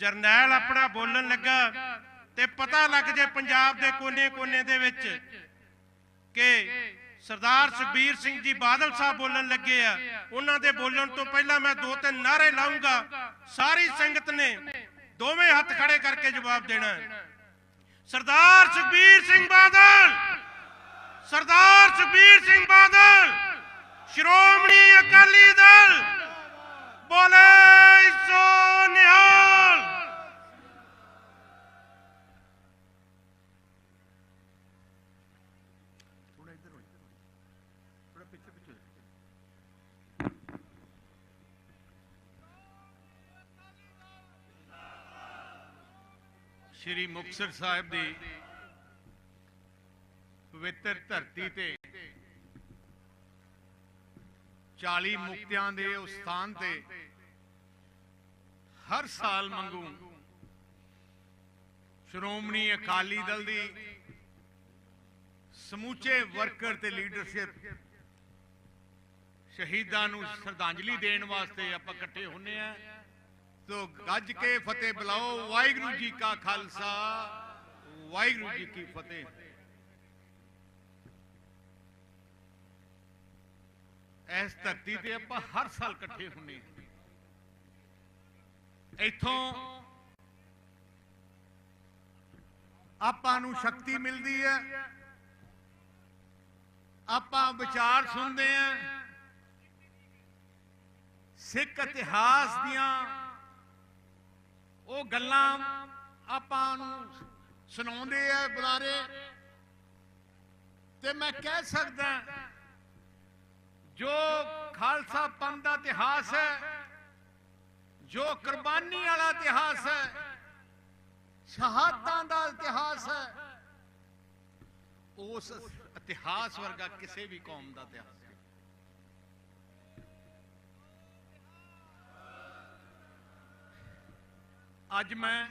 ਜਰਨੈਲ ਆਪਣਾ ਬੋਲਣ ਲੱਗਾ ਤੇ ਪਤਾ ਲੱਗ ਜੇ ਪੰਜਾਬ ਦੇ ਕੋਨੇ-ਕੋਨੇ ਦੇ ਵਿੱਚ ਕਿ ਸਰਦਾਰ ਸੁਖਬੀਰ ਸਿੰਘ ਜੀ ਬਾਦਲ ਸਾਹਿਬ ਬੋਲਣ ਲੱਗੇ ਆ। ਉਹਨਾਂ ਦੇ ਬੋਲਣ ਤੋਂ ਪਹਿਲਾਂ ਮੈਂ ਦੋ ਤਿੰਨ ਨਾਰੇ ਲਾਉਂਗਾ ਸਾਰੀ ਸੰਗਤ ਨੇ ਦੋਵੇਂ ਹੱਥ ਖੜੇ ਕਰਕੇ ਜਵਾਬ ਦੇਣਾ ਹੈ। ਸਰਦਾਰ ਸੁਖਬੀਰ ਸਿੰਘ ਬਾਦਲ! ਸਰਦਾਰ ਸੁਖਬੀਰ ਸਿੰਘ ਬਾਦਲ! ਸ਼੍ਰੋਮਣੀ ਅਕਾਲੀ ਦਲ! ਬੋਲੇ ਸੋ ਨਿਹਾਲ ਥੋੜਾ ਇੱਧਰ ਹੋ ਥੋੜਾ ਪਿੱਛੇ ਪਿੱਛੇ ਸ਼੍ਰੀ ਮੁਕਤਸਰ ਸਾਹਿਬ ਦੀ ਪਵਿੱਤਰ ਧਰਤੀ ਤੇ 40 ਮੁਕਤਿਆਂ ਦੇ ਉਸ ਸਥਾਨ ਤੇ ਹਰ ਸਾਲ ਮੰਗੂ ਸ਼੍ਰੋਮਣੀ ਅਕਾਲੀ ਦਲ ਦੀ ਸਮੂਚੇ ਵਰਕਰ ਤੇ ਲੀਡਰਸ਼ਿਪ ਸ਼ਹੀਦਾਂ ਨੂੰ ਸ਼ਰਧਾਂਜਲੀ ਦੇਣ ਵਾਸਤੇ ਆਪਾਂ ਇਕੱਠੇ ਹੁੰਨੇ ਆ। ਸੋ ਗੱਜ ਕੇ ਫਤਿਹ ਬੁਲਾਓ। ਵਾਹਿਗੁਰੂ ਜੀ ਕਾ ਖਾਲਸਾ। ਵਾਹਿਗੁਰੂ ਜੀ ਕੀ ਫਤਿਹ। ਇਸ ਧਰਤੀ ਤੇ ਆਪਾਂ ਹਰ ਸਾਲ ਇਕੱਠੇ ਹੁੰਨੇ ਇੱਥੋਂ ਆਪਾਂ ਨੂੰ ਸ਼ਕਤੀ ਮਿਲਦੀ ਹੈ। ਆਪਾਂ ਵਿਚਾਰ ਸੁਣਦੇ ਆਂ ਸਿੱਖ ਇਤਿਹਾਸ ਦੀਆਂ ਉਹ ਗੱਲਾਂ ਆਪਾਂ ਨੂੰ ਸੁਣਾਉਂਦੇ ਆ ਬੁਲਾਰੇ। ਤੇ ਮੈਂ ਕਹਿ ਸਕਦਾ ਜੋ ਖਾਲਸਾ ਪੰਥ ਦਾ ਇਤਿਹਾਸ ਹੈ, ਜੋ ਕੁਰਬਾਨੀ ਵਾਲਾ ਇਤਿਹਾਸ ਹੈ, ਸ਼ਹਾਦਤਾਂ ਦਾ ਇਤਿਹਾਸ ਹੈ, ਉਸ ਇਤਿਹਾਸ ਵਰਗਾ ਕਿਸੇ ਵੀ ਕੌਮ ਦਾ ਇਤਿਹਾਸ ਨਹੀਂ ਅੱਜ ਮੈਂ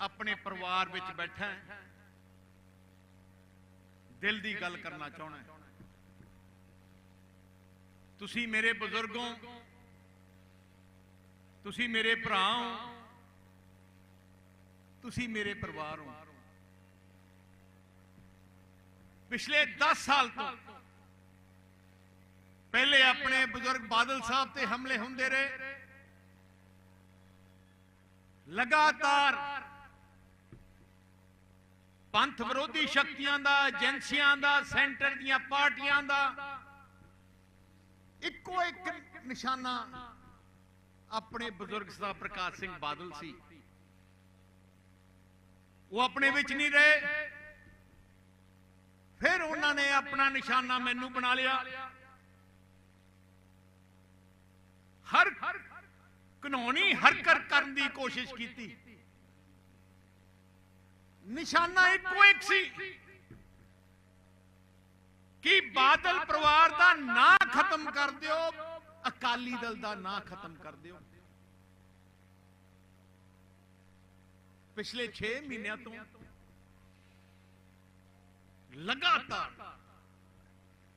ਆਪਣੇ ਪਰਿਵਾਰ ਵਿੱਚ ਬੈਠਾ ਦਿਲ ਦੀ ਗੱਲ ਕਰਨਾ ਚਾਹਣਾ ਤੁਸੀਂ ਮੇਰੇ ਬਜ਼ੁਰਗੋਂ, ਤੁਸੀਂ ਮੇਰੇ ਭਰਾ ਹੋ ਤੁਸੀਂ ਮੇਰੇ ਪਰਿਵਾਰ। ਹੋ ਪਿਛਲੇ 10 ਸਾਲ ਤੋਂ ਪਹਿਲੇ ਆਪਣੇ ਬਜ਼ੁਰਗ ਬਾਦਲ ਸਾਹਿਬ ਤੇ ਹਮਲੇ ਹੁੰਦੇ ਰਹੇ। ਲਗਾਤਾਰ ਪੰਥ ਵਿਰੋਧੀ ਸ਼ਕਤੀਆਂ ਦਾ, ਏਜੰਸੀਆਂ ਦਾ, ਸੈਂਟਰ ਦੀਆਂ ਪਾਰਟੀਆਂ ਦਾ ਇੱਕੋ ਇੱਕ ਨਿਸ਼ਾਨਾ ਆਪਣੇ ਬਜ਼ੁਰਗ ਸਰਦਾਰ ਪ੍ਰਕਾਸ਼ ਸਿੰਘ ਬਾਦਲ ਸੀ। ਉਹ ਆਪਣੇ ਵਿੱਚ ਨਹੀਂ ਰਹੇ। ਫਿਰ ਉਹਨਾਂ ਨੇ ਆਪਣਾ ਨਿਸ਼ਾਨਾ ਮੈਨੂੰ ਬਣਾ ਲਿਆ। ਹਰ ਕਾਨੂੰਨੀ ਹਰਕਤ ਕਰਨ ਦੀ ਕੋਸ਼ਿਸ਼ ਕੀਤੀ। ਨਿਸ਼ਾਨਾ ਇੱਕੋ ਇੱਕ ਸੀ ਕਿ ਬਾਦਲ ਪਰਿਵਾਰ ਦਾ ਨਾਂ ਖਤਮ ਕਰ ਦਿਓ, ਅਕਾਲੀ ਦਲ ਦਾ ਨਾਂ ਖਤਮ ਕਰ ਦਿਓ। ਪਿਛਲੇ 6 ਮਹੀਨਿਆਂ ਤੋਂ ਲਗਾਤਾਰ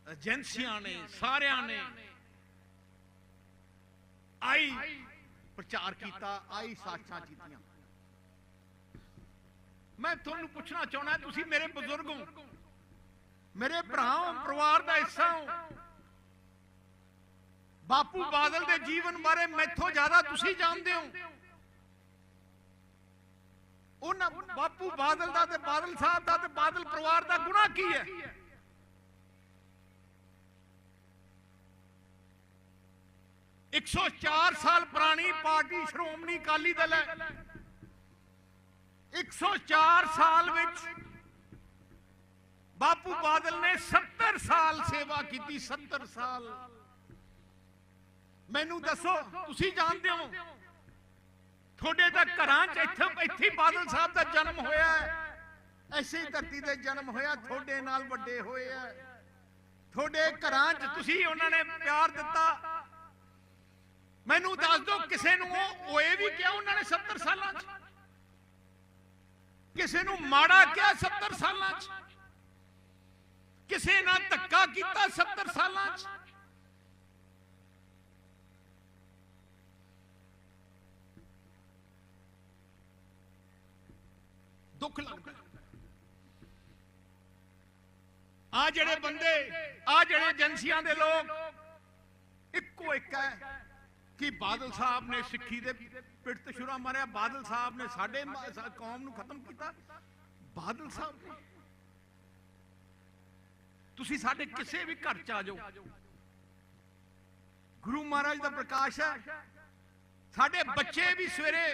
ਏਜੰਸੀਆਂ ਨੇ, ਸਾਰਿਆਂ ਨੇ ਆਈ ਪ੍ਰਚਾਰ ਕੀਤਾ ਆਈ ਸਾਖਾਂ ਕੀਤੀਆਂ ਮੈਂ ਤੁਹਾਨੂੰ ਪੁੱਛਣਾ ਚਾਹਣਾ ਤੁਸੀਂ ਮੇਰੇ ਬਜ਼ੁਰਗ ਹੋ। ਮੇਰੇ ਭਰਾ ਹੋ ਪਰਿਵਾਰ ਦਾ ਹਿੱਸਾ ਹੋ। ਬਾਪੂ ਬਾਦਲ ਦੇ ਜੀਵਨ ਬਾਰੇ ਮੈਥੋਂ ਜ਼ਿਆਦਾ ਤੁਸੀਂ ਜਾਣਦੇ ਹੋ। ਉਹਨਾਂ ਬਾਪੂ ਬਾਦਲ ਦਾ ਤੇ ਬਾਦਲ ਸਾਹਿਬ ਦਾ ਤੇ ਬਾਦਲ ਪਰਿਵਾਰ ਦਾ ਗੁਨਾਹ ਕੀ ਹੈ? ਇੱਕ ਸੌ ਚਾਰ ਸਾਲ ਪੁਰਾਣੀ ਪਾਰਟੀ ਸ਼੍ਰੋਮਣੀ ਅਕਾਲੀ ਦਲ ਹੈ। 104 ਸਾਲ ਵਿੱਚ ਬਾਪੂ ਬਾਦਲ ਨੇ 70 ਸਾਲ ਸੇਵਾ ਕੀਤੀ 70 ਸਾਲ। ਮੈਨੂੰ ਦੱਸੋ, ਤੁਸੀਂ ਜਾਣਦੇ ਹੋ, ਤੁਹਾਡੇ ਤਾਂ ਘਰਾਂ 'ਚ ਇੱਥੇ ਇੱਥੇ ਬਾਦਲ ਸਾਹਿਬ ਦਾ ਜਨਮ ਹੋਇਆ ਹੈ। ਐਸੀ ਧਰਤੀ ਤੇ ਜਨਮ ਹੋਇਆ, ਤੁਹਾਡੇ ਨਾਲ ਵੱਡੇ ਹੋਏ ਆ ਤੁਹਾਡੇ ਘਰਾਂ 'ਚ ਤੁਸੀਂ ਉਹਨਾਂ ਨੇ ਪਿਆਰ ਦਿੱਤਾ। ਮੈਨੂੰ ਦੱਸ ਦਿਓ ਕਿਸੇ ਨੂੰ ਓਏ ਵੀ ਕਿਹਾ ਉਹਨਾਂ ਨੇ 70 ਸਾਲਾਂ 'ਚ? ਕਿਸੇ ਨੂੰ ਮਾੜਾ ਕਿਹਾ 70 ਸਾਲਾਂ 'ਚ? ਕਿਸੇ ਨਾਲ ਧੱਕਾ ਕੀਤਾ 70 ਸਾਲਾਂ 'ਚ? ਦੁੱਖ ਲੱਗਦਾ। ਆ ਜਿਹੜੇ ਬੰਦੇ ਆ ਜਿਹੜੇ ਏਜੰਸੀਆਂ ਦੇ ਲੋਕ ਇੱਕੋ ਇੱਕ ਹੈ। ਕਿ ਬਾਦਲ ਸਾਹਿਬ ਨੇ ਸਿੱਖੀ ਦੇ ਪਿੱਠ ਤੇ ਛੁਰਾ ਮਾਰਿਆ, ਬਾਦਲ ਸਾਹਿਬ ਨੇ ਸਾਡੇ ਕੌਮ ਨੂੰ ਖਤਮ ਕੀਤਾ। ਬਾਦਲ ਸਾਹਿਬ ਨੇ। ਤੁਸੀਂ ਸਾਡੇ ਕਿਸੇ ਵੀ ਘਰ ਚ ਆ ਜਾਓ। ਗੁਰੂ ਮਹਾਰਾਜ ਦਾ ਪ੍ਰਕਾਸ਼ ਹੈ। ਸਾਡੇ ਬੱਚੇ ਵੀ ਸਵੇਰੇ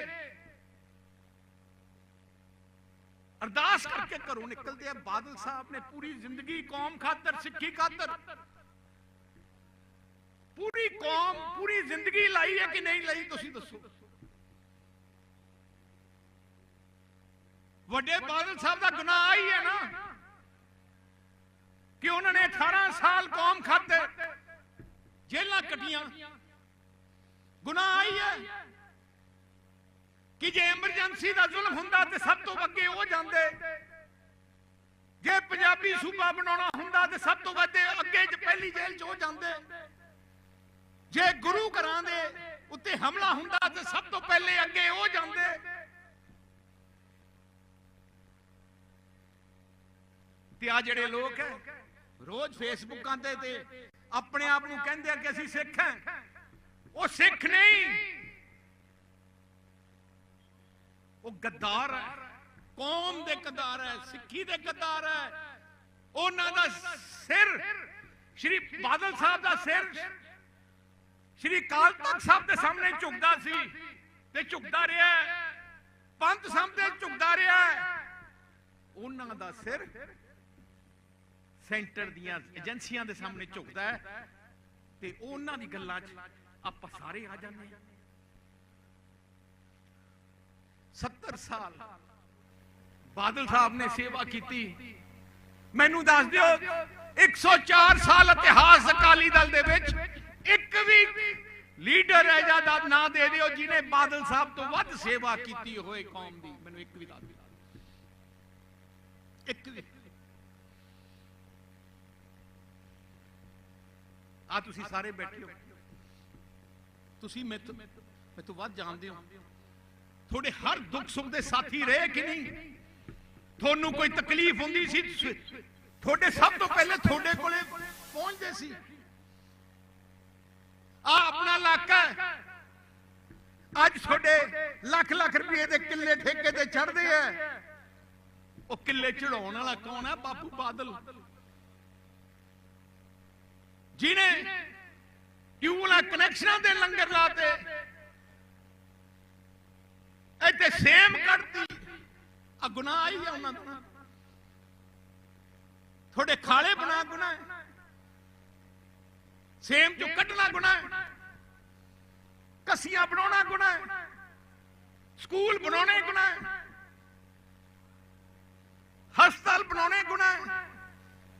ਅਰਦਾਸ ਕਰਕੇ ਘਰੋਂ ਨਿਕਲਦੇ ਆ। ਬਾਦਲ ਸਾਹਿਬ ਨੇ ਪੂਰੀ ਜ਼ਿੰਦਗੀ ਕੌਮ ਖਾਤਰ, ਸਿੱਖੀ ਖਾਤਰ। ਪੂਰੀ ਕੌਮ, ਪੂਰੀ ਜ਼ਿੰਦਗੀ ਲਾਈ ਹੈ ਕਿ ਨਹੀਂ ਲਾਈ, ਤੁਸੀਂ ਦੱਸੋ। ਵੱਡੇ ਬਾਦਲ ਸਾਹਿਬ ਦਾ ਗੁਨਾਹ ਆਈ ਹੈ ਨਾ ਕਿ ਉਹਨਾਂ ਨੇ 18 ਸਾਲ ਕੌਮ ਖਾਤਰ ਜੇਲਾਂ ਕੱਟੀਆਂ। ਗੁਨਾਹ ਹੀ ਹੈ ਕਿ ਜੇ ਐਮਰਜੈਂਸੀ ਦਾ ਜ਼ੁਲਮ ਹੁੰਦਾ ਤੇ ਸਭ ਤੋਂ ਅੱਗੇ ਉਹ ਜਾਂਦੇ। ਜੇ ਪੰਜਾਬੀ ਸੂਬਾ ਬਣਾਉਣਾ ਹੁੰਦਾ ਤੇ ਸਭ ਤੋਂ ਵੱਧ ਅੱਗੇ ਜ- ਪਹਿਲੀ ਜੇਲ੍ਹ 'ਚ ਉਹ ਜਾਂਦੇ। ਜੇ ਗੁਰੂ ਘਰਾਂ ਦੇ ਉੱਤੇ ਹਮਲਾ ਹੁੰਦਾ ਤੇ ਸਭ ਤੋਂ ਪਹਿਲੇ ਅੱਗੇ ਉਹ ਜਾਂਦੇ। ਤੇ ਆ ਜਿਹੜੇ ਲੋਕ ਹੈ, ਰੋਜ਼ ਫੇਸਬੁੱਕਾਂ ਤੇ ਤੇ ਆਪਣੇ ਆਪ ਨੂੰ ਕਹਿੰਦੇ ਆ ਕਿ ਅਸੀਂ ਸਿੱਖ ਹਾਂ। ਉਹ ਸਿੱਖ ਨਹੀਂ। ਉਹ ਗੱਦਾਰ ਹੈ, ਕੌਮ ਦੇ ਗੱਦਾਰ ਹੈ, ਸਿੱਖੀ ਦੇ ਗੱਦਾਰ ਹੈ। ਉਹਨਾਂ ਦਾ ਸਿਰ, ਸ਼੍ਰੀ ਬਾਦਲ ਸਾਹਿਬ ਦਾ ਸਿਰ ਸ਼੍ਰੀ ਕਾਲ ਤਖਤ ਸਾਹਿਬ ਦੇ ਸਾਹਮਣੇ ਝੁਕਦਾ ਸੀ ਤੇ ਝੁਕਦਾ ਰਿਹਾ ਪੰਥ ਸਾਹਮਣੇ ਝੁਕਦਾ ਰਿਹਾ ਉਹਨਾਂ ਦਾ ਸਿਰ ਸੈਂਟਰ ਦੀਆਂ ਏਜੰਸੀਆਂ ਦੇ ਸਾਹਮਣੇ ਝੁਕਦਾ ਹੈ ਤੇ ਉਹਨਾਂ ਦੀ ਗੱਲਾਂ 'ਚ ਆਪਾਂ ਸਾਰੇ ਆ ਜਾਂਦੇ ਹਾਂ। 70 ਸਾਲ ਬਾਦਲ ਸਾਹਿਬ ਨੇ ਸੇਵਾ ਕੀਤੀ। ਮੈਨੂੰ ਦੱਸ ਦਿਓ 104 ਸਾਲ ਇਤਿਹਾਸ ਅਕਾਲੀ ਦਲ ਦੇ ਵਿੱਚ ਇੱਕ ਵੀ ਲੀਡਰ ਐਜਾ ਦਾ ਨਾਂ ਦੇ ਦਿਓ, ਜਿਹਨੇ ਬਾਦਲ ਸਾਹਿਬ ਤੋਂ ਵੱਧ ਸੇਵਾ ਕੀਤੀ ਹੋਏ ਕੌਮ ਦੀ। ਮੈਨੂੰ ਇੱਕ ਵੀ ਦੱਸ ਦਿਓ ਇੱਕ ਵੀ। ਆ ਤੁਸੀਂ ਸਾਰੇ ਬੈਠੇ ਹੋ। ਤੁਸੀਂ ਮੈਥੋਂ ਮੈਥੋਂ ਵੱਧ ਜਾਣਦੇ ਹੋ। ਤੁਹਾਡੇ ਹਰ ਦੁੱਖ ਸੁੱਖ ਦੇ ਸਾਥੀ ਰਹੇ ਕਿ ਨਹੀਂ? ਤੁਹਾਨੂੰ ਕੋਈ ਤਕਲੀਫ ਹੁੰਦੀ ਸੀ? ਤੁਹਾਡੇ ਸਭ ਤੋਂ ਪਹਿਲੇ ਤੁਹਾਡੇ ਕੋਲੇ ਪਹੁੰਚਦੇ ਸੀ। ਆ ਆਪਣਾ ਇਲਾਕਾ ਅੱਜ ਤੁਹਾਡੇ ਲੱਖ ਲੱਖ ਰੁਪਏ ਦੇ ਕਿੱਲੇ ਠੇਕੇ ਤੇ ਚੜਦੇ ਆ। ਉਹ ਕਿੱਲੇ ਚੜਾਉਣ ਵਾਲਾ ਕੌਣ ਹੈ? ਬਾਪੂ ਬਾਦਲ। ਜਿਨੇ ਟਿਊਬਲਾਂ ਕਨੈਕਸ਼ਨਾਂ ਦੇ ਲੰਗਰ ਲਾਤੇ? ਇੱਥੇ ਸੇਮ ਕੱਢਤੀ। ਆ ਗੁਨਾਹ ਆਈ ਆ ਉਹਨਾਂ ਦਾ। ਤੁਹਾਡੇ ਖਾਲੇ ਬਣਾ ਗੁਨਾਹ ਸੇਮ ਚੋਂ ਕੱਢਣਾ ਗੁਨਾਹ ਹੈ। ਕਸੀਆਂ ਬਣਾਉਣਾ ਗੁਨਾਹ ਹੈ। ਸਕੂਲ ਬਣਾਉਣੇ ਗੁਨਾਹ ਹੈ। ਹਸਪਤਾਲ ਬਣਾਉਣੇ ਗੁਨਾਹ ਹੈ।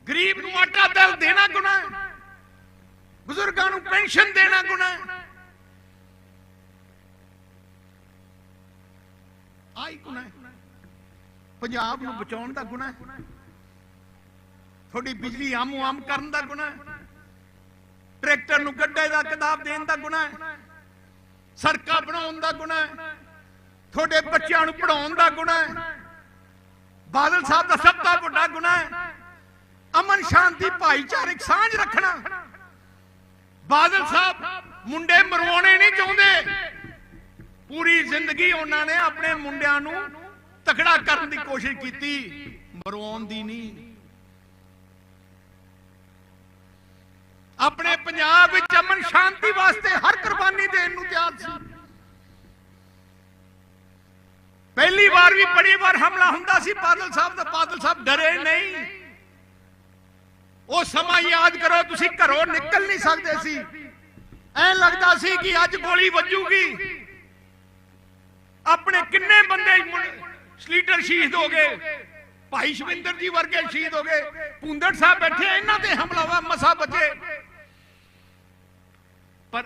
ਗਰੀਬ ਨੂੰ ਆਟਾ ਦਾਲ ਦੇਣਾ ਗੁਨਾਹ ਹੈ। ਬਜ਼ੁਰਗਾਂ ਨੂੰ ਪੈਨਸ਼ਨ ਦੇਣਾ ਗੁਨਾਹ ਹੈ। ਆਈ ਗੁਨਾਹ ਹੈ। ਪੰਜਾਬ ਨੂੰ ਬਚਾਉਣ ਦਾ ਗੁਨਾਹ ਹੈ। ਤੁਹਾਡੀ ਬਿਜਲੀ ਆਮੋ ਆਮ ਕਰਨ ਦਾ ਗੁਨਾਹ ਹੈ। ਟਰੈਕਟਰ ਨੂੰ ਗੱਡੇ ਦਾ ਕਿਤਾਬ ਦੇਣ ਦਾ ਗੁਨਾਹ ਹੈ। ਸੜਕਾਂ ਬਣਾਉਣ ਦਾ ਗੁਨਾਹ ਹੈ। ਤੁਹਾਡੇ ਬੱਚਿਆਂ ਨੂੰ ਪੜਾਉਣ ਦਾ ਗੁਨਾਹ ਹੈ। ਬਾਦਲ ਸਾਹਿਬ ਦਾ ਸਭ ਤੋਂ ਵੱਡਾ ਗੁਨਾਹ ਹੈ। ਅਮਨ ਸ਼ਾਂਤੀ ਭਾਈਚਾਰਕ ਸਾਂਝ ਰੱਖਣਾ। ਬਾਦਲ ਸਾਹਿਬ ਮੁੰਡੇ ਮਰਵਾਉਣੇ ਨਹੀਂ ਚਾਹੁੰਦੇ। ਪੂਰੀ ਜ਼ਿੰਦਗੀ ਉਹਨਾਂ ਨੇ ਆਪਣੇ ਮੁੰਡਿਆਂ ਨੂੰ ਤਕੜਾ ਕਰਨ ਦੀ ਕੋਸ਼ਿਸ਼ ਕੀਤੀ। ਮਰਵਾਉਣ ਦੀ ਨਹੀਂ। ਆਪਣੇ ਪੰਜਾਬ ਵਿੱਚ ਅਮਨ ਸ਼ਾਂਤੀ ਵਾਸਤੇ ਹਰ ਕੁਰਬਾਨੀ ਦੇਣ ਨੂੰ ਤਿਆਰ ਸੀ। ਪਹਿਲੀ ਵਾਰ ਵੀ ਬੜੀ ਵਾਰ ਹਮਲਾ ਹੁੰਦਾ ਸੀ, ਬਾਦਲ ਸਾਹਿਬ ਦਾ ਬਾਦਲ ਸਾਹਿਬ ਡਰੇ ਨਹੀਂ। ਉਹ ਸਮਾਂ ਯਾਦ ਕਰੋ, ਤੁਸੀਂ ਘਰੋਂ ਨਿਕਲ ਨਹੀਂ ਸਕਦੇ ਸੀ। ਐ ਲੱਗਦਾ ਸੀ ਕਿ ਅੱਜ ਗੋਲੀ ਵੱਜੂਗੀ। ਆਪਣੇ ਕਿੰਨੇ ਬੰਦੇ ਲੀਡਰ ਸ਼ਹੀਦ ਹੋ ਗਏ। ਭਾਈ ਸ਼ਵਿੰਦਰ ਜੀ ਵਰਗੇ ਸ਼ਹੀਦ ਹੋ ਗਏ। ਪੁੰਦੜ ਸਾਹਿਬ ਬੈਠੇ, ਇਹਨਾਂ ਤੇ ਹਮਲਾਵਾ ਮਸਾ ਬਚੇ ਪਰ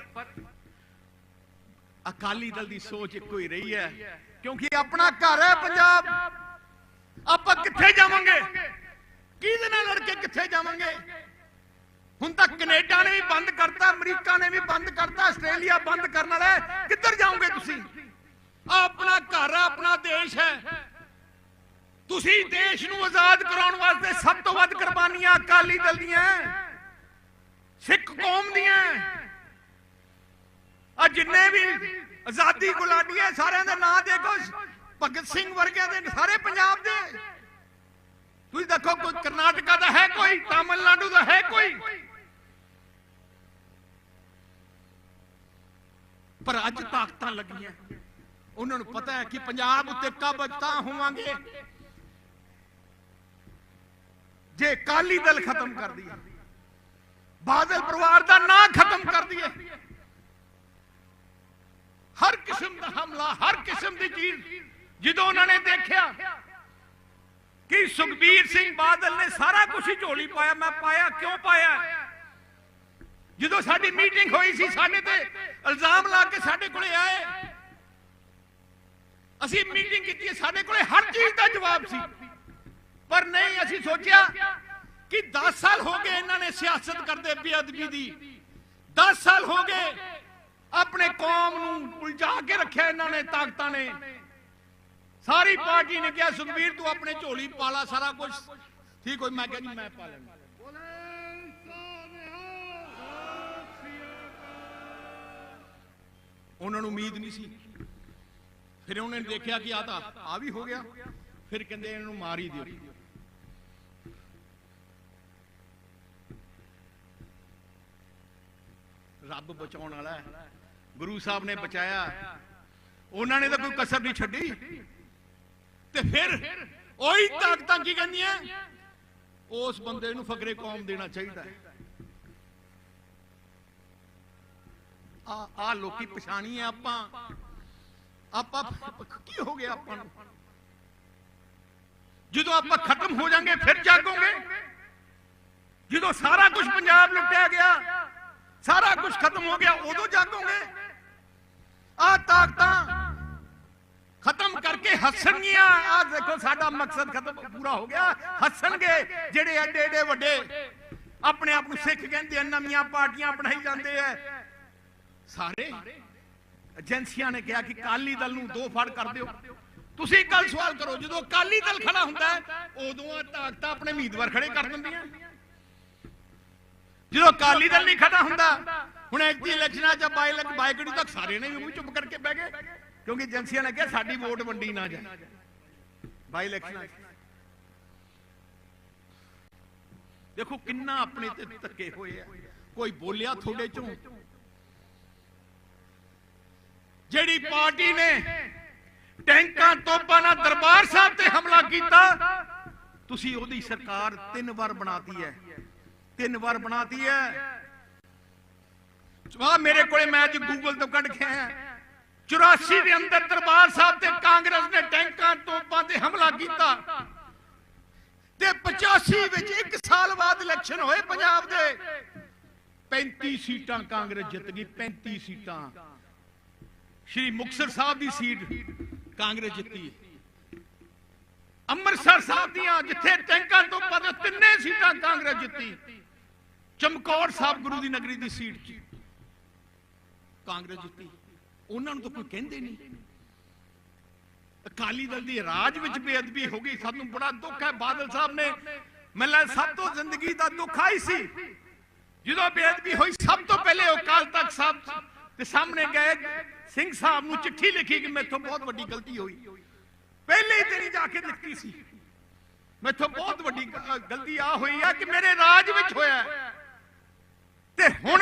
ਅਕਾਲੀ ਦਲ ਦੀ ਸੋਚ ਇੱਕੋ ਹੀ ਰਹੀ ਹੈ, ਕਿਉਂਕਿ ਆਪਣਾ ਘਰ ਹੈ ਪੰਜਾਬ। ਆਪਾਂ ਕਿੱਥੇ ਜਾਵਾਂਗੇ? ਕਿਹਦੇ ਨਾਲ ਲੜ ਕੇ ਕਿੱਥੇ ਜਾਵਾਂਗੇ? ਹੁਣ ਤੱਕ ਕੈਨੇਡਾ ਨੇ ਵੀ ਬੰਦ ਕਰਤਾ, ਅਮਰੀਕਾ ਨੇ ਵੀ ਬੰਦ ਕਰਤਾ, ਆਸਟ੍ਰੇਲੀਆ ਬੰਦ ਕਰਨ ਵਾਲਾ ਕਿੱਧਰ ਜਾਓਗੇ ਤੁਸੀਂ? ਆਪਣਾ ਘਰ ਹੈ, ਆਪਣਾ ਦੇਸ਼ ਹੈ। ਤੁਸੀਂ ਦੇਸ਼ ਨੂੰ ਆਜ਼ਾਦ ਕਰਾਉਣ ਵਾਸਤੇ ਸਭ ਤੋਂ ਵੱਧ ਕੁਰਬਾਨੀਆਂ ਅਕਾਲੀ ਦਲ ਦੀਆਂ ਸਿੱਖ ਕੌਮ ਦੀਆਂ ਆ ਜਿੰਨੇ ਵੀ ਆਜ਼ਾਦੀ ਗੁਲਾਟੀਏ ਸਾਰਿਆਂ ਦੇ ਨਾਂ ਦੇਖੋ ਭਗਤ ਸਿੰਘ ਵਰਗਿਆਂ ਦੇ ਸਾਰੇ ਪੰਜਾਬ ਦੇ। ਤੁਸੀਂ ਦੇਖੋ ਕੋਈ ਕਰਨਾਟਕਾ ਦਾ ਹੈ ਕੋਈ, ਤਾਮਿਲਨਾਡੂ ਦਾ ਹੈ ਕੋਈ। ਪਰ ਅੱਜ ਤਾਕਤਾਂ ਲੱਗੀਆਂ। ਉਹਨਾਂ ਨੂੰ ਪਤਾ ਹੈ ਕਿ ਪੰਜਾਬ ਉੱਤੇ ਕਬ ਤਾਂ ਹੋਵਾਂਗੇ। ਜੇ ਕਾਲੀ ਦਲ ਖਤਮ ਕਰ ਦਈਏ, ਬਾਦਲ ਪਰਿਵਾਰ ਦਾ ਨਾਂ ਖਤਮ ਕਰ ਦਈਏ ਹਰ ਕਿਸਮ ਦਾ ਹਮਲਾ, ਹਰ ਕਿਸਮ ਦੀ ਚੀਜ਼। ਜਦੋਂ ਉਹਨਾਂ ਨੇ ਦੇਖਿਆ ਕਿ ਸੁਖਬੀਰ ਸਿੰਘ ਬਾਦਲ ਨੇ ਸਾਰਾ ਕੁਝ ਹੀ ਝੋਲੀ ਪਾਇਆ, ਮੈਂ ਪਾਇਆ, ਕਿਉਂ ਪਾਇਆ? ਜਦੋਂ ਸਾਡੀ ਮੀਟਿੰਗ ਹੋਈ ਸੀ, ਸਾਡੇ ਤੇ ਇਲਜ਼ਾਮ ਲਾ ਕੇ ਸਾਡੇ ਕੋਲੇ ਆਏ। ਅਸੀਂ ਮੀਟਿੰਗ ਕੀਤੀ ਸਾਡੇ ਕੋਲੇ ਹਰ ਚੀਜ਼ ਦਾ ਜਵਾਬ ਸੀ। ਪਰ ਨਹੀਂ, ਅਸੀਂ ਸੋਚਿਆ ਕਿ 10 ਸਾਲ ਹੋ ਗਏ ਇਹਨਾਂ ਨੇ ਸਿਆਸਤ ਕਰਦੇ ਬੇਅਦਬੀ ਦੀ। 10 ਸਾਲ ਹੋ ਗਏ ਆਪਣੇ ਕੌਮ ਨੂੰ ਉਲਝਾ ਕੇ ਰੱਖਿਆ ਇਹਨਾਂ ਨੇ, ਤਾਕਤਾਂ ਨੇ। ਸਾਰੀ ਪਾਰਟੀ ਨੇ ਕਿਹਾ, ਸੁਖਬੀਰ, ਤੂੰ ਆਪਣੇ ਝੋਲੀ ਪਾਲਾ ਸਾਰਾ ਕੁਝ ਠੀਕ ਹੋਈ, ਮੈਂ ਕਿਹਾ ਜੀ, ਮੈਂ ਪਾ ਲੈਂਦਾ। ਉਹਨਾਂ ਨੂੰ ਉਮੀਦ ਨਹੀਂ ਸੀ। ਫਿਰ ਉਹਨੇ ਦੇਖਿਆ ਕਿ ਆ ਤਾਂ ਆ ਵੀ ਹੋ ਗਿਆ। ਫਿਰ ਕਹਿੰਦੇ, ਇਹਨੂੰ ਨੂੰ ਮਾਰ ਹੀ ਦਿਓ। ਰੱਬ ਬਚਾਉਣ ਵਾਲਾ ਹੈ। ਗੁਰੂ ਸਾਹਿਬ ਨੇ ਬਚਾਇਆ। ਉਹਨਾਂ ਨੇ ਤਾਂ ਕੋਈ ਕਸਰ ਨਹੀਂ ਛੱਡੀ। ਤੇ ਫਿਰ ਉਹੀ ਤਾਕਤਾਂ ਕੀ ਕਹਿੰਦੀਆਂ? ਉਸ ਬੰਦੇ ਨੂੰ ਫਕਰੇ ਕੌਮ ਦੇਣਾ ਚਾਹੀਦਾ ਆ ਆ ਲੋਕੀ ਪਛਾਣੀ ਆ ਆਪਾਂ ਆਪਾਂ ਕੀ ਹੋ ਗਿਆ ਆਪਾਂ ਨੂੰ? ਜਦੋਂ ਆਪਾਂ ਖਤਮ ਹੋ ਜਾਾਂਗੇ, ਫਿਰ ਜਾਗੋਗੇ। ਜਦੋਂ ਸਾਰਾ ਕੁਝ ਪੰਜਾਬ ਲੁੱਟਿਆ ਗਿਆ, ਸਾਰਾ ਕੁਝ ਖਤਮ ਹੋ ਗਿਆ, ਉਦੋਂ ਜਾਗੋਗੇ। ਆ ਤਾਕਤਾਂ ਖਤਮ ਕਰਕੇ ਹੱਸਣਗੀਆਂ। ਆ ਦੇਖੋ, ਸਾਡਾ ਮਕਸਦ ਖਤਮ ਪੂਰਾ ਹੋ ਗਿਆ। ਹੱਸਣਗੇ, ਜਿਹੜੇ ਐਡੇ ਐਡੇ ਵੱਡੇ ਆਪਣੇ ਆਪ ਨੂੰ ਸਿੱਖ ਕਹਿੰਦੇ ਆ, ਨਵੀਆਂ ਪਾਰਟੀਆਂ ਬਣਾਈ ਜਾਂਦੇ ਆ। ਸਾਰੇ ਏਜੰਸੀਆਂ ਨੇ ਕਿਹਾ ਕਿ ਕਾਲੀ ਦਲ ਨੂੰ ਦੋ ਫੜ ਕਰ ਦਿਓ। ਤੁਸੀਂ ਕੱਲ ਸਵਾਲ ਕਰੋ, ਜਦੋਂ ਕਾਲੀ ਦਲ ਖੜਾ ਹੁੰਦਾ ਉਦੋਂ ਆ ਤਾਕਤਾਂ ਆਪਣੇ ਉਮੀਦਵਾਰ ਖੜੇ ਕਰ ਦਿੰਦੀਆਂ। ਜਦੋਂ ਕਾਲੀ ਦਲ ਨਹੀਂ ਖੜਾ ਹੁੰਦਾ ਹੁਣ ਐਤਕੀ ਇਲੈਕਸ਼ਨਾਂ ਚ ਬਾਈ ਲੱਖ ਬਾਈਕੜੀ ਤੱਕ ਸਾਰੇ ਨੇ ਵੀ ਚੁੱਪ ਕਰਕੇ ਬਹਿ ਗਏ, ਕਿਉਂਕਿ ਏਜੰਸੀਆਂ ਨੇ ਕਿਹਾ ਸਾਡੀ ਵੋਟ ਵੰਡੀ ਨਾ ਜਾਏ। ਬਾਈ ਇਲੈਕਸ਼ਨਾਂ ਦੇਖੋ ਕਿੰਨਾ ਆਪਣੇ ਤੇ ਧੱਕੇ ਹੋਏ ਆ। ਕੋਈ ਬੋਲਿਆ ਤੁਹਾਡੇ ਚੋਂ? ਜਿਹੜੀ ਪਾਰਟੀ ਨੇ ਟੈਂਕਾਂ ਤੋਪਾਂ ਨਾਲ ਦਰਬਾਰ ਸਾਹਿਬ ਤੇ ਹਮਲਾ ਕੀਤਾ, ਤੁਸੀਂ ਉਹਦੀ ਸਰਕਾਰ ਤਿੰਨ ਵਾਰ ਬਣਾਤੀ ਹੈ। ਤਿੰਨ ਵਾਰ ਬਣਾਤੀ ਹੈ। ਆ, ਮੇਰੇ ਕੋਲੇ ਮੈਂ ਅੱਜ ਗੂਗਲ ਤੋਂ ਕੱਢ ਕੇ ਆਇਆ। 84 ਦੇ ਅੰਦਰ ਦਰਬਾਰ ਸਾਹਿਬ ਤੇ ਕਾਂਗਰਸ ਨੇ ਟੈਂਕਾਂ ਤੋਪਾਂ ਤੇ ਹਮਲਾ ਕੀਤਾ। ਤੇ 85 ਵਿੱਚ ਇੱਕ ਸਾਲ ਬਾਅਦ ਇਲੈਕਸ਼ਨ ਹੋਏ ਪੰਜਾਬ ਦੇ। 35 ਸੀਟਾਂ ਕਾਂਗਰਸ ਜਿੱਤ ਗਈ 35 ਸੀਟਾਂ। ਸ਼੍ਰੀ ਮੁਕਤਸਰ ਸਾਹਿਬ ਦੀ ਸੀਟ ਕਾਂਗਰਸ ਜਿੱਤੀ। ਅੰਮ੍ਰਿਤਸਰ ਸਾਹਿਬ ਦੀਆਂ ਜਿੱਥੇ ਟੈਂਕਾਂ ਤੋਂ ਪਦ ਤਿੰਨੇ ਸੀਟਾਂ ਕਾਂਗਰਸ ਜਿੱਤੀ। ਚਮਕੌਰ ਸਾਹਿਬ ਗੁਰੂ ਦੀ ਨਗਰੀ ਦੀ ਸੀਟ ਕਾਂਗਰਸ ਜਿੱਤੀ। ਉਹਨਾਂ ਨੂੰ ਤਾਂ ਕੋਈ ਕਹਿੰਦੇ ਨਹੀਂ। ਅਕਾਲੀ ਦਲ ਦੀ ਰਾਜ ਵਿੱਚ ਬੇਅਦਬੀ ਹੋ ਗਈ। ਸਾਨੂੰ ਬੜਾ ਦੁੱਖ ਹੈ। ਬਾਦਲ ਸਾਹਿਬ ਨੇ ਮੈਨੂੰ ਸਭ ਤੋਂ ਜ਼ਿੰਦਗੀ ਦਾ ਦੁੱਖ ਆਈ ਸੀ। ਜਦੋਂ ਬੇਅਦਬੀ ਹੋਈ, ਸਭ ਤੋਂ ਪਹਿਲੇ ਅਕਾਲ ਤਖਤ ਸਾਹਿਬ ਦੇ ਸਾਹਮਣੇ ਗਏ। ਸਿੰਘ ਸਾਹਿਬ ਨੂੰ ਚਿੱਠੀ ਲਿਖੀ ਕਿ ਮੈਥੋਂ ਬਹੁਤ ਵੱਡੀ ਗਲਤੀ ਹੋਈ। ਪਹਿਲੇ ਹੀ ਦਿਨ ਜਾ ਕੇ ਲਿਖਤੀ ਸੀ। ਮੈਥੋਂ ਬਹੁਤ ਵੱਡੀ ਗਲਤੀ ਆ ਹੋਈ ਆ ਕਿ ਮੇਰੇ ਰਾਜ ਵਿੱਚ ਹੋਇਆ ਤੇ ਹੁਣ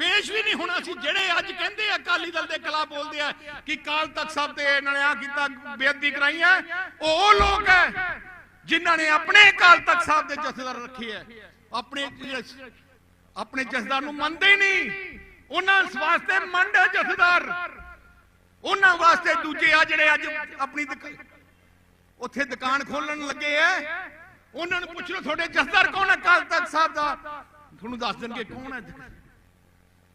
ਪੇਸ਼ ਵੀ ਨਹੀਂ ਹੋਣਾ ਸੀ। ਜਿਹੜੇ ਅੱਜ ਕਹਿੰਦੇ ਆ, ਅਕਾਲੀ ਦਲ ਦੇ ਖਿਲਾਫ ਬੋਲਦੇ ਆ ਕਿ ਕਾਲ ਤਖਤ ਸਾਹਿਬ ਤੇ ਇਹਨਾਂ ਨੇ ਆ ਕੀਤਾ ਬੇਅਦਬੀ ਕਰਾਈ ਹੈ, ਉਹ ਲੋਕ ਹੈ ਜਿਨ੍ਹਾਂ ਨੇ ਆਪਣੇ ਅਕਾਲ ਤਖਤ ਸਾਹਿਬ ਦੇ ਜਥੇਦਾਰ ਰੱਖੇ ਆ ਆਪਣੇ ਆਪਣੇ ਜਥੇਦਾਰ ਨੂੰ ਮੰਨਦੇ ਨਹੀਂ। ਉਹਨਾਂ ਵਾਸਤੇ ਮੰਡ ਜਥੇਦਾਰ। ਉਹਨਾਂ ਵਾਸਤੇ ਦੂਜੇ ਆ ਜਿਹੜੇ ਅੱਜ ਆਪਣੀ ਉੱਥੇ ਦੁਕਾਨ ਖੋਲਣ ਲੱਗੇ ਐ ਉਹਨਾਂ ਨੂੰ ਪੁੱਛ ਲਓ, ਤੁਹਾਡੇ ਜਥੇਦਾਰ ਕੌਣ ਹੈ? ਕਾਲ ਤਖਤ ਸਾਹਿਬ ਦਾ। ਤੁਹਾਨੂੰ ਦੱਸ ਦੇਣਗੇ ਕੌਣ ਹੈ?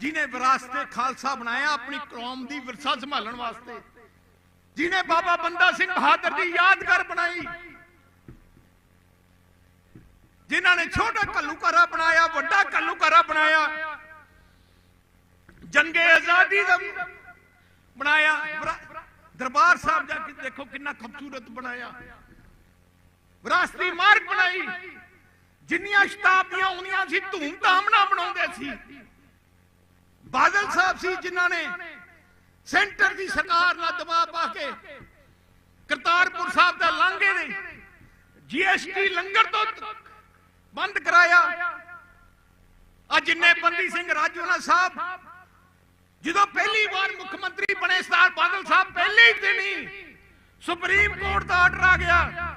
ਜਿਨੇ ਵਿਰਾਸਤੇ ਖਾਲਸਾ ਬਣਾਇਆ, ਆਪਣੀ ਕੌਮ ਦੀ ਵਿਰਸਾ ਸੰਭਾਲਣ ਵਾਸਤੇ। ਜਿਨੇ ਬਾਬਾ ਬੰਦਾ ਸਿੰਘ ਬਹਾਦਰ ਦੀ ਯਾਦਗਾਰ ਬਣਾਈ। ਜਿਨ੍ਹਾਂ ਨੇ ਛੋਟਾ ਘੱਲੂਘਾਰਾ ਬਣਾਇਆ, ਵੱਡਾ ਘੱਲੂਘਾਰਾ ਬਣਾਇਆ, ਜੰਗੇ ਆਜ਼ਾਦੀ ਦਾ ਬਣਾਇਆ। ਦਰਬਾਰ ਸਾਹਿਬ ਜਾ ਕੇ ਦੇਖੋ ਕਿੰਨਾ ਖੂਬਸੂਰਤ ਬਣਾਇਆ। ਵਿਰਾਸਤੀ ਮਾਰਗ ਬਣਾਈ। ਜਿੰਨੀਆਂ ਸ਼ਤਾਬਦੀਆਂ ਆਉਂਦੀਆਂ ਸੀ, ਧੂਮ-ਧਾਮ ਨਾਲ ਬਣਾਉਂਦੇ ਸੀ। ਬਾਦਲ ਸਾਹਿਬ ਸੀ ਜਿਨ੍ਹਾਂ ਨੇ ਸੈਂਟਰ ਦੀ ਸਰਕਾਰ ਨਾਲ ਦਬਾਅ ਪਾ ਕੇ ਕਰਤਾਰਪੁਰ ਸਾਹਿਬ ਦਾ ਲਾਂਘੇ ਦੇ ਜੀਐਸਟੀ ਲੰਗਰ ਤੋਂ ਬੰਦ ਕਰਾਇਆ। ਅੱਜ ਜਿੰਨੇ ਬੰਦੀ ਸਿੰਘ ਰਾਜੂਨਾ ਸਾਹਿਬ, ਜਦੋਂ ਪਹਿਲੀ ਵਾਰ ਮੁੱਖ ਮੰਤਰੀ ਬਣੇ ਸਰਦਾਰ ਬਾਦਲ ਸਾਹਿਬ, ਪਹਿਲੇ ਹੀ ਦਿਨ ਹੀ ਸੁਪਰੀਮ ਕੋਰਟ ਦਾ ਆਰਡਰ ਆ ਗਿਆ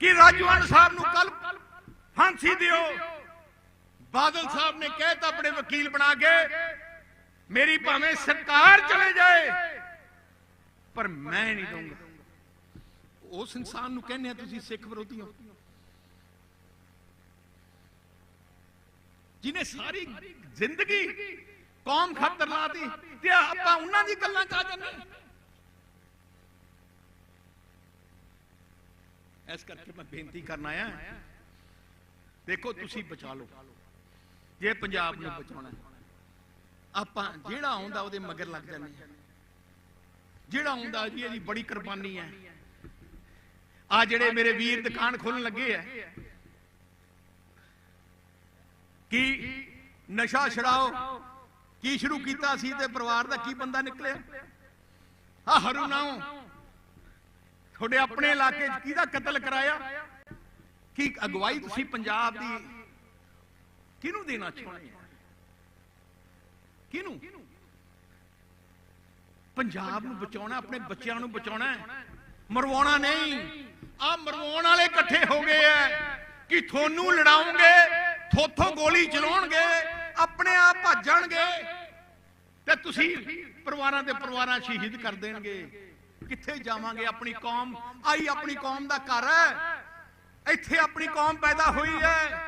ਕਿ ਰਾਜੂਆਨ ਸਾਹਿਬ ਨੂੰ ਕੱਲ ਫਾਂਸੀ ਦਿਓ। ਬਾਦਲ ਸਾਹਿਬ ਨੇ ਕਹਿਤਾ ਆਪਣੇ ਵਕੀਲ ਬਣਾ ਕੇ ਮੇਰੀ ਭਾਵੇਂ ਸਰਕਾਰ ਚਲੇ ਜਾਏ ਪਰ ਮੈਂ ਨਹੀਂ ਦਊਂਗਾ ਉਸ ਇਨਸਾਨ ਨੂੰ ਕਹਿੰਦੇ ਆ ਤੁਸੀਂ ਸਿੱਖ ਵਿਰੋਧੀ ਹੋ ਜਿਨੇ ਸਾਰੀ ਜ਼ਿੰਦਗੀ ਕੌਮ ਖਾਤਰ ਲਾਤੀ ਤੇ ਆਪਾਂ ਉਹਨਾਂ ਦੀ ਗੱਲਾਂ ਚ ਆ ਜਾਂਦੇ ਹਾਂ। ਇਸ ਕਰਕੇ ਮੈਂ ਬੇਨਤੀ ਕਰਨ ਆਇਆ ਦੇਖੋ ਤੁਸੀਂ ਬਚਾ ਲਓ ਜੇ ਪੰਜਾਬ ਨੂੰ ਬਚਾਉਣਾ। ਆਪਾਂ ਜਿਹੜਾ ਆਉਂਦਾ ਉਹਦੇ ਮਗਰ ਲੱਗ ਜਾਂਦੇ ਜਿਹੜਾ ਆਉਂਦਾ ਜੀ ਇਹਦੀ ਬੜੀ ਕੁਰਬਾਨੀ ਹੈ। ਆ ਜਿਹੜੇ ਮੇਰੇ ਵੀਰ ਦੁਕਾਨ ਖੋਲਣ ਲੱਗੇ ਆ। ਕੀ ਨਸ਼ਾ ਛਡਾਓ? ਕੀ ਸ਼ੁਰੂ ਕੀਤਾ ਸੀ ਤੇ ਪਰਿਵਾਰ ਦਾ ਕੀ ਬੰਦਾ ਨਿਕਲਿਆ? ਆ ਹਰੂ ਨਾਉ ਤੁਹਾਡੇ ਆਪਣੇ ਇਲਾਕੇ 'ਚ ਕਿਹਦਾ ਕਤਲ ਕਰਾਇਆ? ਕੀ ਅਗਵਾਈ ਤੁਸੀਂ ਪੰਜਾਬ ਦੀ ਕਿਹਨੂੰ ਦੇਣਾ ਚਾਹੁੰਦੇ ਹੋ ਕਿਹਨੂੰ? ਪੰਜਾਬ ਨੂੰ ਬਚਾਉਣਾ, ਆਪਣੇ ਬੱਚਿਆਂ ਨੂੰ ਬਚਾਉਣਾ ਮਰਵਾਉਣਾ ਨਹੀਂ। ਆ ਮਰਵਾਉਣ ਵਾਲੇ ਇਕੱਠੇ ਹੋ ਗਏ ਐ। ਕਿ ਤੁਹਾਨੂੰ ਲੜਾਉਂਗੇ? ਥੋਥੋਂ ਗੋਲੀ ਚਲਾਉਣਗੇ, ਆਪਣੇ ਆਪ ਭੱਜਣਗੇ। ਤੇ ਤੁਸੀਂ ਪਰਿਵਾਰਾਂ ਦੇ ਪਰਿਵਾਰਾਂ ਸ਼ਹੀਦ ਕਰ ਦੇਣਗੇ। ਕਿੱਥੇ ਜਾਵਾਂਗੇ? ਆਪਣੀ ਕੌਮ, ਆਈ ਆਪਣੀ ਕੌਮ ਦਾ ਘਰ ਹੈ। ਇੱਥੇ ਆਪਣੀ ਕੌਮ ਪੈਦਾ ਹੋਈ ਹੈ।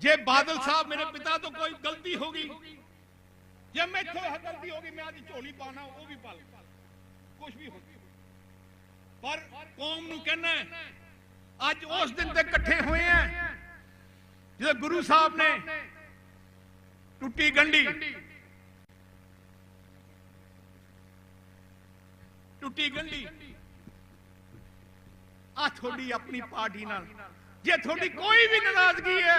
ਜੇ ਬਾਦਲ ਸਾਹਿਬ ਮੇਰੇ ਪਿਤਾ ਤੋਂ ਕੋਈ ਗਲਤੀ ਹੋ ਗਈ, ਜੇ ਮੈਥੋਂ ਗਲਤੀ ਹੋ ਗਈ, ਮੈਂ ਆਦੀ ਝੋਲੀ ਪਾਣਾ ਉਹ ਵੀ ਪਾ ਕੁਝ ਵੀ ਹੋ ਪਰ ਕੌਮ ਨੂੰ ਕਹਿਣਾ ਅੱਜ ਉਸ ਦਿਨ ਤੇ ਇਕੱਠੇ ਹੋਏ ਆ, ਜਦੋਂ ਗੁਰੂ ਸਾਹਿਬ ਨੇ ਟੁੱਟੀ ਗੰਢੀ। ਟੁੱਟੀ ਗੰਢੀ। ਆ ਤੁਹਾਡੀ ਆਪਣੀ ਪਾਰਟੀ ਨਾਲ। ਜੇ ਤੁਹਾਡੀ ਕੋਈ ਵੀ ਨਾਰਾਜ਼ਗੀ ਹੈ